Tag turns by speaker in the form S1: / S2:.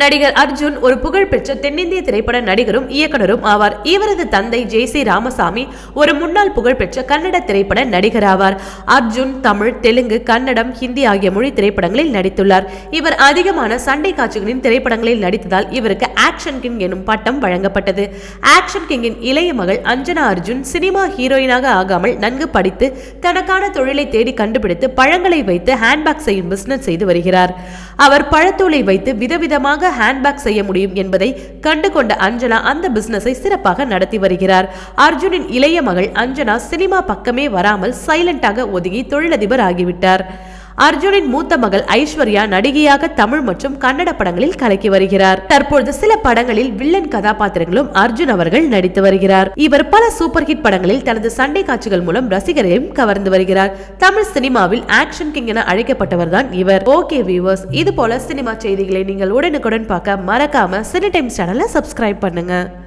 S1: நடிகர் அர்ஜுன் ஒரு புகழ்பெற்ற தென்னிந்திய திரைப்பட நடிகரும் இயக்குனரும் ஆவார். இவரது தந்தை ஜே சி ராமசாமி ஒரு முன்னாள் புகழ்பெற்ற கன்னட திரைப்பட நடிகர் ஆவார் அர்ஜுன் தமிழ் தெலுங்கு கன்னடம் ஹிந்தி ஆகிய மொழி திரைப்படங்களில் நடித்துள்ளார். இவர் அதிகமான சண்டை காட்சிகளின் திரைப்படங்களில் நடித்ததால் இவருக்கு ஆக்ஷன் கிங் எனும் பட்டம் வழங்கப்பட்டது. ஆக்ஷன் கிங்கின் இளைய மகள் அஞ்சனா அர்ஜுன் சினிமா ஹீரோயினாக ஆகாமல் நன்கு படித்து தனக்கான தொழிலை தேடி கண்டுபிடித்து பழங்களை வைத்து ஹேண்ட்பேக் செய்யும் பிசினஸ் செய்து வருகிறார். அவர் பழத்தூளை வைத்து விதவிதமாக ஹேண்ட்பேக் செய்ய முடியும் என்பதை கண்டு கொண்ட அஞ்சனா அந்த பிசினஸை சிறப்பாக நடத்தி வருகிறார். அர்ஜுனின் இளைய மகள் அஞ்சனா சினிமா பக்கமே வராமல் சைலண்டாக ஒதுங்கி தொழிலதிபர் ஆகிவிட்டார். அர்ஜுனின் மூத்த மகள் ஐஸ்வர்யா நடிகையாக தமிழ் மற்றும் கன்னட படங்களில் கலக்கி வருகிறார். தற்பொழுது சில படங்களில் வில்லன் கதாபாத்திரங்களும் அர்ஜுன் அவர்கள் நடித்து வருகிறார். இவர் பல சூப்பர் ஹிட் படங்களில் தனது சண்டை காட்சிகள் மூலம் ரசிகரையும் கவர்ந்து வருகிறார். தமிழ் சினிமாவில் ஆக்ஷன் கிங் என அழைக்கப்பட்டவர் தான் இவர். ஓகே வியூவர்ஸ் இது போல சினிமா செய்திகளை நீங்கள் உடனுக்குடன் பார்க்க மறக்காம சினி டைம்ஸ் சேனலை சப்ஸ்கிரைப் பண்ணுங்க.